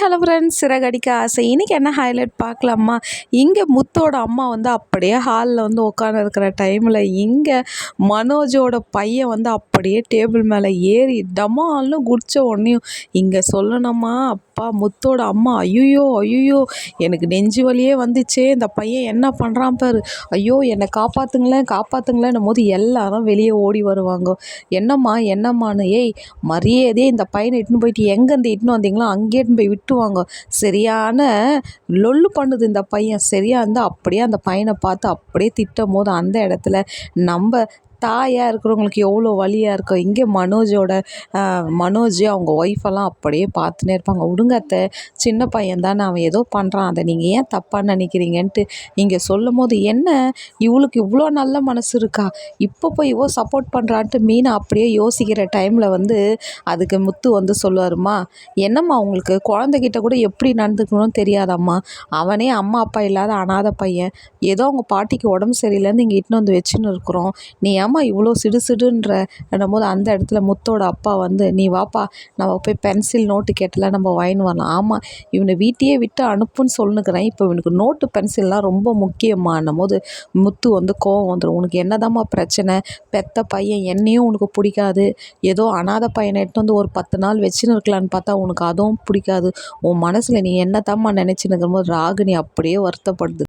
Hello friends Siragadikka ஆசை. இன்றைக்கி என்ன ஹைலைட் பார்க்கலாமா? இங்கே முத்தோட அம்மா வந்து அப்படியே ஹாலில் வந்து உட்காந்துருக்கிற டைமில் இங்கே மனோஜோட பையன் வந்து அப்படியே டேபிள் மேலே ஏறி டமால்னு குடித்த உடனேயும் இங்கே சொல்லணுமா? அப்பா முத்தோட அம்மா ஐயோ ஐயோ எனக்கு நெஞ்சு வலியே வந்துச்சே இந்த பையன் என்ன பண்ணுறான் பாரு. ஐயோ என்னை காப்பாற்றுங்களேன் காப்பாற்றுங்களேன் போது எல்லாரும் வெளியே ஓடி வருவாங்க. என்னம்மா என்னம்மான்னு? ஏய் மரியாதையே இந்த பையனை இட்டுன்னு போயிட்டு எங்கேருந்து இட்டுன்னு வந்தீங்களோ அங்கேயே போய் விட்டுவாங்க சரியான லொல்லு பண்ணுது இந்த பையன். சரியாக இருந்தால் அப்படியே அந்த பையனை பார்த்து அப்படியே திட்டும் போது அந்த இடத்துல நம்ம தாயாக இருக்கிறவங்களுக்கு எவ்வளோ வலியாக இருக்கும் இங்கே மனோஜோட மனோஜ் அவங்க ஒய்ஃபெல்லாம் அப்படியே பார்த்துனே இருப்பாங்க. விடுங்க அத்தை சின்ன பையன் தானே அவன் ஏதோ பண்ணுறான் அதை நீங்கள் ஏன் தப்பாக நினைக்கிறீங்கன்ட்டு நீங்கள் சொல்லும் போது என்ன? இவளுக்கு இவ்வளோ நல்ல மனசு இருக்கா? இப்போ போய் இவோ சப்போர்ட் பண்ணுறான்ட்டு மீனை அப்படியே யோசிக்கிற டைமில் வந்து அதுக்கு முத்து வந்து சொல்லுவாருமா என்னம்மா உங்களுக்கு குழந்தைகிட்ட கூட எப்படி நடந்துக்கணும்னு தெரியாதம்மா? அவனே அம்மா அப்பா இல்லாத அனாத பையன். ஏதோ அவங்க பாட்டிக்கு உடம்பு சரியில்லைன்னு இங்கே இட்டுன்னு வந்து வச்சுன்னு இருக்கிறோம். நீ ஏமா இவ்வளோ சிடு சிடுன்ற? போது அந்த இடத்துல முத்தோட அப்பா வந்து நீ வாப்பா நம்ம போய் பென்சில் நோட்டு கேட்டலாம் நம்ம வாங்கின்னு வரலாம். ஆமாம் இவனை வீட்டையே விட்டு அனுப்புன்னு சொல்லுனுக்கிறேன். இப்போ இவனுக்கு நோட்டு பென்சில்லாம் ரொம்ப முக்கியமானும் போது முத்து வந்து கோவம் வந்துடும் உனக்கு என்னதாம்மா பிரச்சனை? பெத்த பையன் என்னையும் உனக்கு பிடிக்காது. ஏதோ அனாத பையனை எடுத்து வந்து ஒரு பத்து நாள் வச்சுன்னு இருக்கலான்னு பார்த்தா உனக்கு அதுவும் பிடிக்காது. உன் மனசில் நீ என்னதாம்மா நினச்சின்னு போது ராகினி அப்படியே வருத்தப்படுது.